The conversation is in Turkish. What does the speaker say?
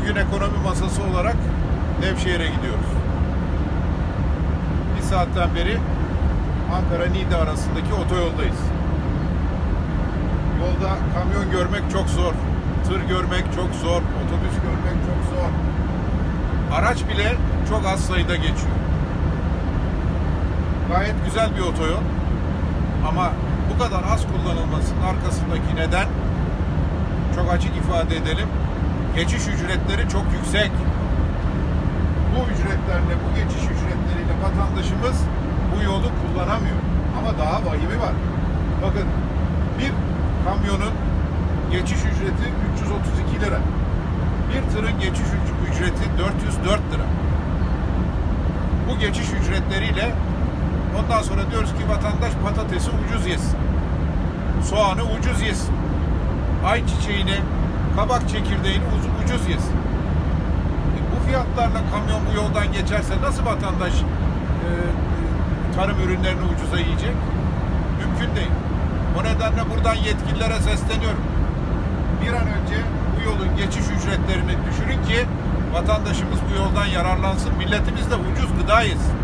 Bugün ekonomi masası olarak Nevşehir'e gidiyoruz. Bir saatten beri Ankara-Niğde arasındaki otoyoldayız. Yolda kamyon görmek çok zor. Tır görmek çok zor. Otobüs görmek çok zor. Araç bile çok az sayıda geçiyor. Gayet güzel bir otoyol. Ama bu kadar az kullanılmasının arkasındaki neden çok açık ifade edelim. Geçiş ücretleri çok yüksek. Bu ücretlerle, bu geçiş ücretleriyle vatandaşımız bu yolu kullanamıyor. Ama daha vahimi var. Bakın bir kamyonun geçiş ücreti 332 lira. Bir tırın geçiş üc- ücreti 404 lira. Bu geçiş ücretleriyle ondan sonra diyoruz ki vatandaş patatesi ucuz yesin. Soğanı ucuz yesin. Ayçiçeğini, kabak çekirdeğini ucuz, yesin. E, bu fiyatlarla kamyon bu yoldan geçerse nasıl vatandaş e, e, tarım ürünlerini ucuza yiyecek? Mümkün değil. O nedenle buradan yetkililere sesleniyorum. Bir an önce bu yolun geçiş ücretlerini düşürün ki vatandaşımız bu yoldan yararlansın. Milletimiz de ucuz gıda yesin.